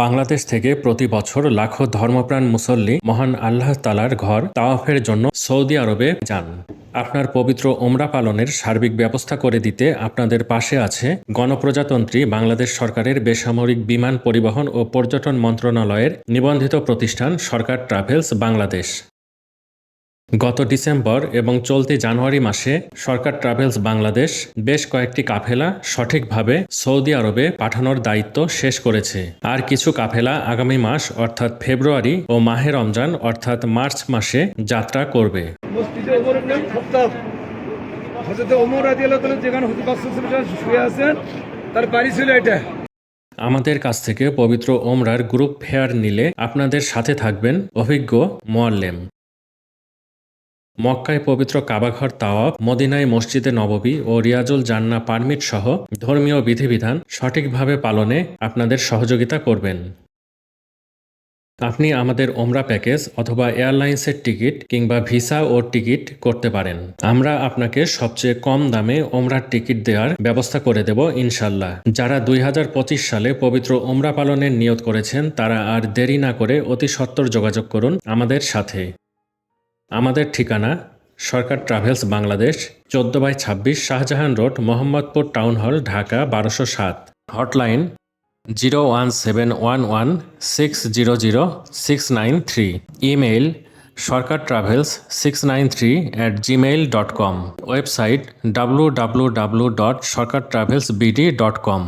বাংলাদেশ থেকে প্রতি বছর লাখো ধর্মপ্রাণ মুসল্লি মহান আল্লাহ তালার ঘর তাওয়াফের জন্য সৌদি আরবে যান। আপনার পবিত্র ওমরা পালনের সার্বিক ব্যবস্থা করে দিতে আপনাদের পাশে আছে গণপ্রজাতন্ত্রী বাংলাদেশ সরকারের বেসামরিক বিমান পরিবহন ও পর্যটন মন্ত্রণালয়ের নিবন্ধিত প্রতিষ্ঠান সরকার ট্রাভেলস বাংলাদেশ। গত ডিসেম্বর এবং চলতি জানুয়ারি মাসে সরকার ট্রাভেলস বাংলাদেশ বেশ কয়েকটি কাফেলা সঠিকভাবে সৌদি আরবে পাঠানোর দায়িত্ব শেষ করেছে। আর কিছু কাফেলা আগামী মাস অর্থাৎ ফেব্রুয়ারি ও মাহে রমজান অর্থাৎ মার্চ মাসে যাত্রা করবে। তার বাড়ি ছিল এটা। আমাদের কাছ থেকে পবিত্র ওমরার গ্রুপ ফেয়ার নিলে আপনাদের সাথে থাকবেন অভিজ্ঞ মোয়াল্লেম। মক্কায় পবিত্র কাবাঘর তাওয়াব মদিনায় মসজিদে নববী ও রিয়াজুল জান্না পারমিট সহ ধর্মীয় বিধিবিধান সঠিকভাবে পালনে আপনাদের সহযোগিতা করবেন। আপনি আমাদের ওমরা প্যাকেজ অথবা এয়ারলাইন্সের টিকিট কিংবা ভিসা ও টিকিট করতে পারেন। আমরা আপনাকে সবচেয়ে কম দামে ওমরার টিকিট দেওয়ার ব্যবস্থা করে দেব ইনশাল্লাহ যারা দুই হাজার পঁচিশ সালে পবিত্র ওমরা পালনের নিয়ত করেছেন, তারা আর দেরি না করে অতি সত্বর যোগাযোগ করুন আমাদের সাথে। আমাদের ঠিকানা সরকার ট্রাভেলস বাংলাদেশ, চোদ্দ বাই ছাব্বিশ Shahjahan road, Mohammadpur town hall, Dhaka বারোশো সাত। Hotline zero one seven one one six zero zero six nine three. Email Sarkar travels six nine three at Gmail dot com. Website W W W dot Sarkar travels BD dot com.